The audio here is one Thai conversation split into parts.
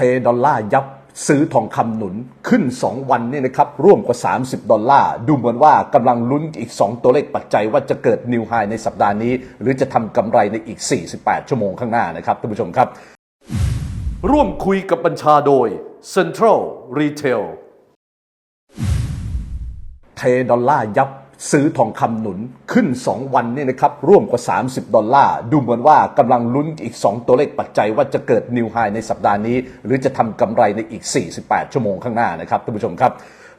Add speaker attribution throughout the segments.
Speaker 1: เทดอลลาร์ยับซื้อทองคำหนุนขึ้น 2 วันนี่นะครับร่วมกว่า 30 ดอลลาร์ ดูเหมือนว่ากำลังลุ้นอีก 2 ตัวเลขปัจจัยว่าจะเกิดนิวไฮในสัปดาห์นี้ หรือจะทำกำไรในอีก 48 ชั่วโมงข้างหน้านะครับท่านผู้ชมครับ ร่วมคุยกับบัญชาโดย Central Retail เทดอลลาร์ยับ ซื้อทองคำหนุนขึ้น 2 วันนี่นะครับร่วมกว่า 30 ดอลลาร์ ดูเหมือนว่ากำลังลุ้นอีก 2 ตัวเลขปัจจัยว่าจะเกิดนิวไฮในสัปดาห์นี้ หรือจะทำกำไรในอีก 48 ชั่วโมงข้างหน้านะครับท่านผู้ชมครับ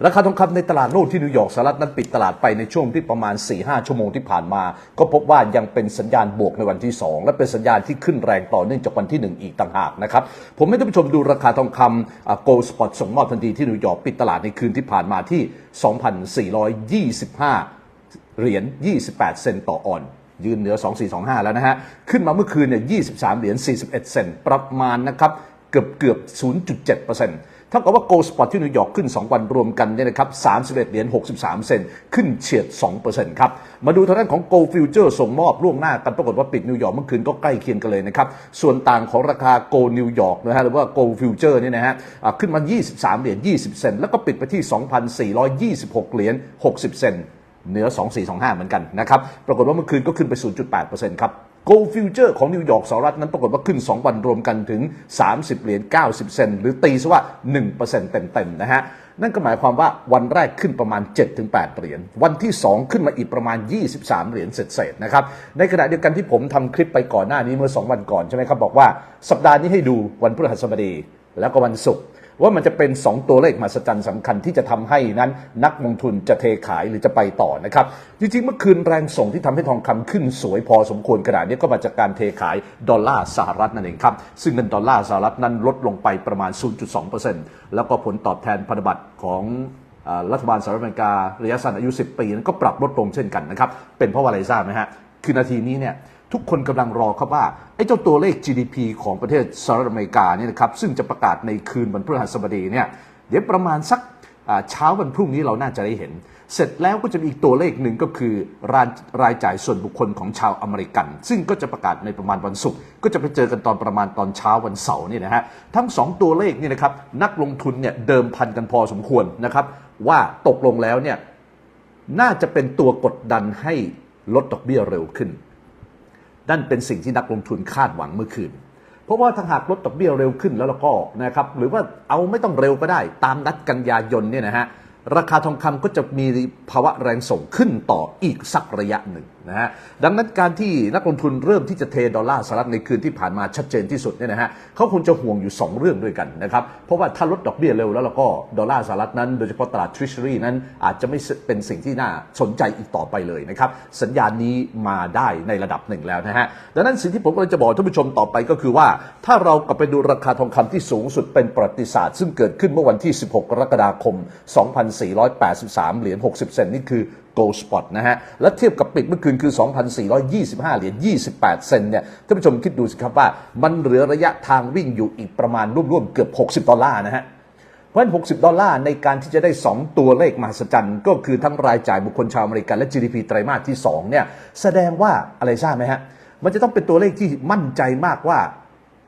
Speaker 1: ราคาทองคำในตลาดโลกที่นิวยอร์กสหรัฐนั้นปิดตลาดไปในช่วงที่ประมาณ 4-5 ชั่วโมงที่ผ่านมา ก็พบว่ายังเป็นสัญญาณบวกในวันที่ 2 และเป็นสัญญาณที่ขึ้นแรงต่อเนื่องจากวันที่ 1 อีกต่างหากนะครับผมให้ท่านผู้ชมดูราคาทองคำโกลสปอตส่งมอบทันทีที่นิวยอร์กปิดตลาดในคืนที่ผ่านมาที่ 2,425 เหรียญ 28 เซนต์ต่อออนยืนเหนือ 2425 แล้วนะฮะ ขึ้นมาเมื่อคืนเนี่ย 23 เหรียญ 41 เซนต์ประมาณนะครับ เกือบเกือบ 0.7%เท่ากับว่า Gold Spot ที่นิวยอร์กขึ้น 2 วันรวมกันเนี่ยนะครับ 31 เหรียญ 63 เซนขึ้นเฉียด 2%ครับ มาดูทางด้านของ Gold Future ส่งมอบล่วงหน้ากันปรากฏว่าปิดนิวยอร์กเมื่อคืนก็ใกล้เคียงกันเลยนะครับ ส่วนต่างของราคา Gold New York นะฮะหรือว่า Gold Future เนี่ยนะฮะขึ้นมา 23 เหรียญ 20 เซนแล้วก็ปิดไปที่ 2,426 เหรียญ 60 เซนเหนือ 2425 เหมือนกันนะครับ ปรากฏว่าเมื่อคืนก็ขึ้นไป 0.8%ครับ Gold Future ของนิวยอร์กสหรัฐนั้นปรากฏว่าขึ้น 2 วันรวมกันถึง 30 เหรียญ 90 เซนหรือตีซะว่า 1%เต็มๆนะฮะ นั่นก็หมายความว่าวันแรกขึ้นประมาณ 7-8 เหรียญ วันที่ 2 ขึ้นมาอีกประมาณ 23 เหรียญเศษๆนะครับ ในขณะเดียวกันที่ผมทำคลิปไปก่อนหน้านี้เมื่อ 2 วันก่อนใช่ไหมครับ บอกว่าสัปดาห์นี้ให้ดูวันพฤหัสบดีแล้วก็วันศุกร์ ว่ามันจะเป็น 2 ตัวเลขมหัศจรรย์สำคัญที่จะทำให้นั้น นักลงทุนจะเทขายหรือจะไปต่อนะครับ จริงๆ เมื่อคืนแรงส่งที่ทำให้ทองคำขึ้นสวยพอสมควรขนาดนี้ก็มาจากการเทขายดอลลาร์สหรัฐนั่นเองครับ ซึ่งเงินดอลลาร์สหรัฐนั้นลดลงไปประมาณ 0.2%แล้วก็ผลตอบแทนพันธบัตรของรัฐบาลสหรัฐอเมริการะยะสั้นอายุ 10 ปีนั้นก็ปรับลดลงเช่นกันนะครับ เป็นเพราะว่าอะไรทราบไหมฮะ คือนาทีนี้เนี่ย ทุกคนกำลังรอครับว่าไอ้เจ้าตัวเลข GDP ของประเทศสหรัฐอเมริกาเนี่ยนะครับซึ่งจะประกาศในคืนวันพฤหัสบดีเนี่ยเดี๋ยวประมาณสักเช้าวันพรุ่งนี้เราน่าจะได้เห็น เสร็จแล้วก็จะมีอีกตัวเลขหนึ่งก็คือรายรายจ่ายส่วนบุคคลของชาวอเมริกัน ซึ่งก็จะประกาศในประมาณวันศุกร์ก็จะไปเจอกันตอนประมาณตอนเช้าวันเสาร์นี่นะฮะทั้งสองตัวเลขนี่นะครับนักลงทุนเนี่ยเดิมพันกันพอสมควรนะครับว่าตกลงแล้วเนี่ยน่าจะเป็นตัวกดดันให้ลดดอกเบี้ยเร็วขึ้น นั่นเป็นสิ่งที่นักลงทุนคาดหวังเมื่อคืน เพราะว่าถ้าหากลดดอกเบี้ยเร็วขึ้นแล้วเราก็นะครับหรือว่าเอาไม่ต้องเร็วก็ได้ ตามนัดกันยายนเนี่ยนะฮะราคาทองคำก็จะมีภาวะแรงส่งขึ้นต่ออีกสักระยะหนึ่งนะฮะดังนั้นการที่นักลงทุนเริ่มที่จะเทดอลลาร์สหรัฐในคืนที่ผ่านมาชัดเจนที่สุดเนี่ยนะฮะเขาคงจะห่วงอยู่ 2 เรื่องด้วยกันนะครับ เพราะว่าถ้าลดดอกเบี้ยเร็วแล้วเราก็ดอลลาร์สหรัฐนั้นโดยเฉพาะตลาด Treasury นั้นอาจจะไม่เป็นสิ่งที่น่าสนใจอีกต่อไปเลยนะครับ สัญญาณนี้มาได้ในระดับหนึ่งแล้วนะฮะดังนั้นสิ่งที่ผมกำลังจะบอกท่านผู้ชมต่อไปก็คือว่า ถ้าเรากลับไปดูราคาทองคำที่สูงสุดเป็นประวัติศาสตร์ ซึ่งเกิดขึ้นเมื่อวันที่ 16 กรกฎาคม 2483 เหรียญ 60 เซนนี่คือ Gold Spot นะฮะ และเทียบกับปิดเมื่อคืนคือ 2,425 เหรียญ 28 เซนเนี่ย ท่านผู้ชมคิดดูสิครับว่า มันเหลือระยะทางวิ่งอยู่อีกประมาณร่วมๆเกือบ 60 ดอลลาร์นะฮะเพราะฉะนั้น 60 ดอลลาร์ในการที่จะได้ 2 ตัวเลขมหัศจรรย์ ก็คือทั้งรายจ่ายบุคคลชาวอเมริกันและ GDP ไตรมาสที่ 2 เนี่ย แสดงว่าอะไรทราบไหมฮะ มันจะต้องเป็นตัวเลขที่มั่นใจมากว่า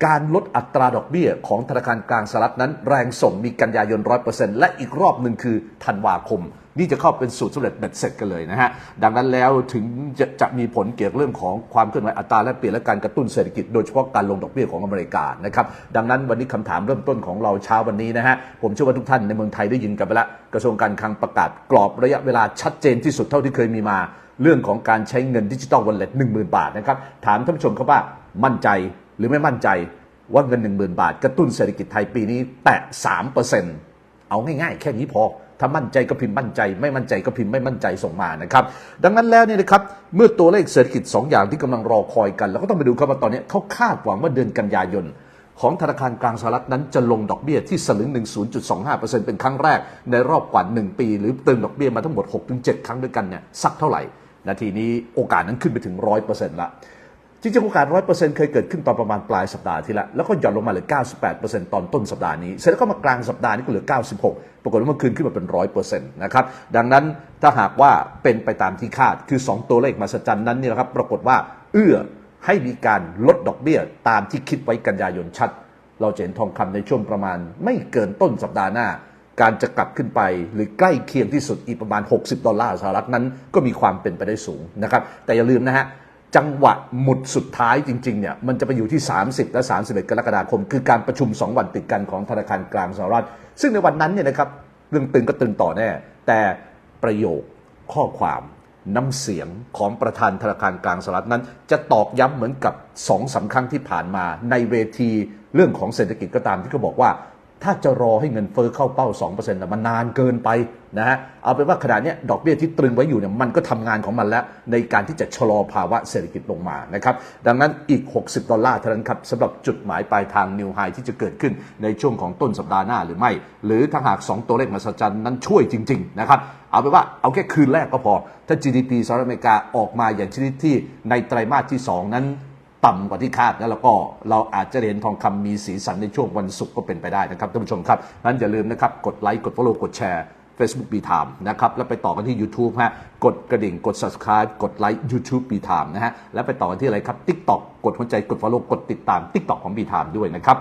Speaker 1: การลดอัตราดอกเบี้ยของธนาคารกลางสหรัฐนั้น แรงส่งมีกันยายน 100%และอีกรอบหนึ่งคือธันวาคม นี่จะเข้าเป็นสูตรสำเร็จเบ็ดเสร็จกันเลยนะฮะ ดังนั้นแล้วถึงจะจะมีผลเกี่ยวกับเรื่องของความเคลื่อนไหวอัตราแลกเปลี่ยนและการกระตุ้นเศรษฐกิจโดยเฉพาะการลงดอกเบี้ยของอเมริกานะครับ ดังนั้นวันนี้คำถามเริ่มต้นของเราเช้าวันนี้นะฮะ ผมเชื่อว่าทุกท่านในเมืองไทยได้ยินกันไปแล้วกระทรวงการคลังประกาศกรอบระยะเวลาชัดเจนที่สุดเท่าที่เคยมีมา เรื่องของการใช้เงินดิจิตอลวอลเล็ตหนึ่งหมื่นบาทนะครับถามท่านผู้ชมครับว่ามั่นใจหรือไม่มั่นใจว่าเงิน 1 0,000 บาท กระตุ้นเศรษฐกิจไทยปีนี้แตะ3%เอาง่ายๆ แค่นี้พอ ถ้ามั่นใจก็พิมพ์มั่นใจ ไม่มั่นใจก็พิมพ์ไม่มั่นใจส่งมานะครับ ดังนั้นแล้วเนี่ยนะครับเมื่อตัวเลขเศรษฐกิจ 2 อย่างที่กำลังรอคอยกันเราก็ต้องไปดูครับว่าตอนนี้เขาคาดหวังว่าเดือนกันยายนของธนาคารกลางสหรัฐนั้นจะลงดอกเบี้ยที่สลึงหนึ่ง0.25%เป็นครั้งแรกในรอบกว่า 1 ปี หรือเติมดอกเบี้ยมาทั้งหมด 6-7 ครั้งด้วยกันเนี่ยสักเท่าไหร่ นาทีนี้โอกาสนั้นขึ้นไปถึง 100%ละ จริงๆโอกาส100%เคยเกิดขึ้นตอนประมาณปลายสัปดาห์ที่แล้ว แล้วก็หย่อนลงมาเหลือ 98%ตอนต้นสัปดาห์นี้ เสร็จแล้วก็มากลางสัปดาห์นี้ก็เหลือ 96 ปรากฏว่าเมื่อคืนขึ้นมาเป็น100%นะครับ ดังนั้นถ้าหากว่าเป็นไปตามที่คาด คือ 2 ตัวเลขมหัศจรรย์นั้นนี่แหละครับ ปรากฏว่าเอื้อให้มีการลดดอกเบี้ยตามที่คิดไว้กันยายนชัด เราจะเห็นทองคำในช่วงประมาณ ไม่เกินต้นสัปดาห์หน้า การจะกลับขึ้นไปหรือใกล้เคียงที่สุดอีกประมาณ 60 ดอลลาร์สหรัฐนั้น ก็มีความเป็นไปได้สูงนะครับ แต่อย่าลืมนะฮะ จังหวะหมุดสุดท้ายจริงๆเนี่ยมันจะไปอยู่ที่ 30 และ 31 กรกฎาคม คือการประชุม 2 วันติดกันของธนาคารกลางสหรัฐ ซึ่งในวันนั้นเนี่ยนะครับเรื่องตึงก็ตึงต่อแน่ แต่ประโยคข้อความน้ำเสียงของประธานธนาคารกลางสหรัฐนั้น จะตอกย้ำเหมือนกับสองสามครั้งที่ผ่านมาในเวทีเรื่องของเศรษฐกิจก็ตามที่เขาบอกว่า ถ้าจะรอให้เงินเฟ้อเข้าเป้า 2%นะมันนานเกินไปนะฮะเอาเป็นว่าขณะนี้ดอกเบี้ยที่ตรึงไว้อยู่เนี่ยมันก็ทำงานของมันแล้ว ในการที่จะชะลอภาวะเศรษฐกิจลงมานะครับดังนั้นอีก 60 ดอลลาร์เท่านั้นครับสำหรับจุดหมายปลายทางนิวไฮที่จะเกิดขึ้นในช่วงของต้นสัปดาห์หน้าหรือไม่ หรือถ้าหาก 2 ตัวเลขมหัศจรรย์นั้นช่วยจริง ๆ นะครับ เอาเป็นว่าเอาแค่คืนแรกก็พอ ถ้า GDP สหรัฐอเมริกาออกมาอย่างชนิดที่ในไตรมาสที่ 2 นั้น ต่ำกว่าที่คาดแล้วแล้วก็เราอาจจะเห็นทองคำมีสีสันในช่วงวันศุกร์ก็เป็นไปได้นะครับท่านผู้ชมครับนั้นอย่าลืมนะครับกดไลค์กด follow กดแชร์ Facebook b t i m e นะครับ แล้วไปต่อกันที่ YouTube ฮะกดกระดิ่งกด subscribe กดไลค์ YouTube b t i m e นะฮะ แล้วไปต่อกันที่อะไรครับ TikTok กดหัวใจกด follow กดติดตาม TikTok ของ b t i m e ด้วยนะครับ